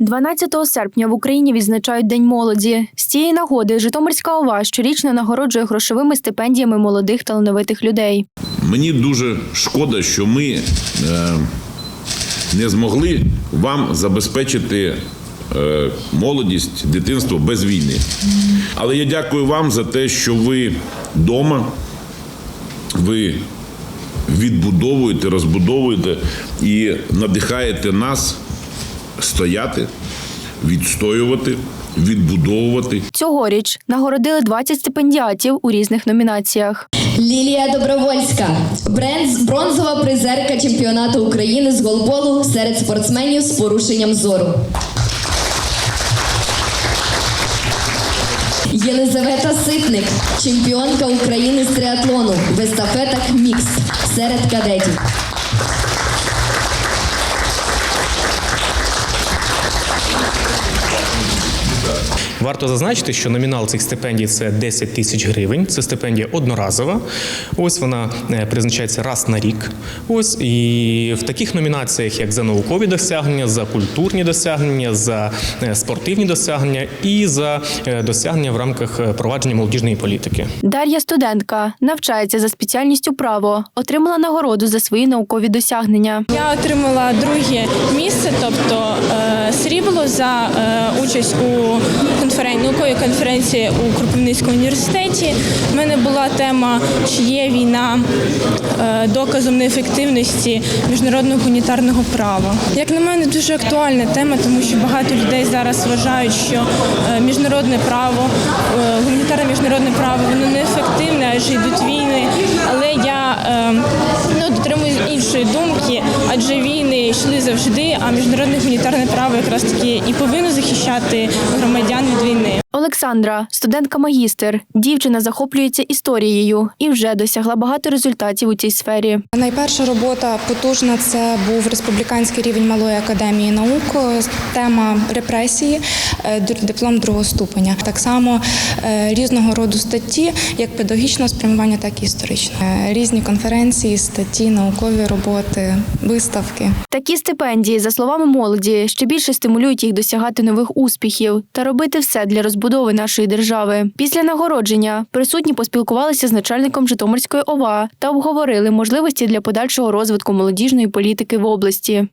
12 серпня в Україні відзначають День молоді. З цієї нагоди Житомирська ОВА щорічно нагороджує грошовими стипендіями молодих талановитих людей. Мені дуже шкода, що ми е, не змогли вам забезпечити е, молодість, дитинство без війни. Але я дякую вам за те, що ви вдома, ви відбудовуєте, розбудовуєте і надихаєте нас стояти, відстоювати, відбудовувати Цьогоріч нагородили 20 стипендіатів у різних номінаціях. Лілія Добровольська, бренд бронзова призерка чемпіонату України з голболу серед спортсменів з порушенням зору. Єлизавета Ситник, чемпіонка України з триатлону в естафетах мікс серед кадетів. Варто зазначити, що номінал цих стипендій це 10 тисяч гривень. Це стипендія одноразова. Ось вона е, призначається раз на рік. Ось і в таких номінаціях, як за наукові досягнення, за культурні досягнення, за е, спортивні досягнення і за е, досягнення в рамках провадження молодіжної політики. Дар'я студентка навчається за спеціальністю право, отримала нагороду за свої наукові досягнення. Я отримала друге місце, тобто е, срібло за е, участь у конферен... науковій конференції у Кропивницькому університеті. У мене була тема, чи є війна е, доказом неефективності міжнародного гуманітарного права. Як на мене, дуже актуальна тема, тому що багато людей зараз вважають, що е, міжнародне право, е, гуманітарне міжнародне право, воно неефективне, адже йдуть війни. Але я ну, дотримуюсь іншої думки, адже війни йшли завжди, а міжнародне гуманітарне право якраз таки і повинно захищати громадян від війни. Олександра, студентка-магістр. Дівчина захоплюється історією і вже досягла багато результатів у цій сфері. Найперша робота потужна це був республіканський рівень малої академії наук. Тема репресії, е, диплом другого ступеня. Так само е, різного роду статті, як педагогічного спрямування, так і історичного. Е, Різні конференції, статті, наукові роботи, виставки. Такі стипендії, за словами молоді, ще більше стимулюють їх досягати нових успіхів та робити все для розбудови нашої держави. Після нагородження присутні поспілкувалися з начальником Житомирської ОВА та обговорили можливості для подальшого розвитку молодіжної політики в області.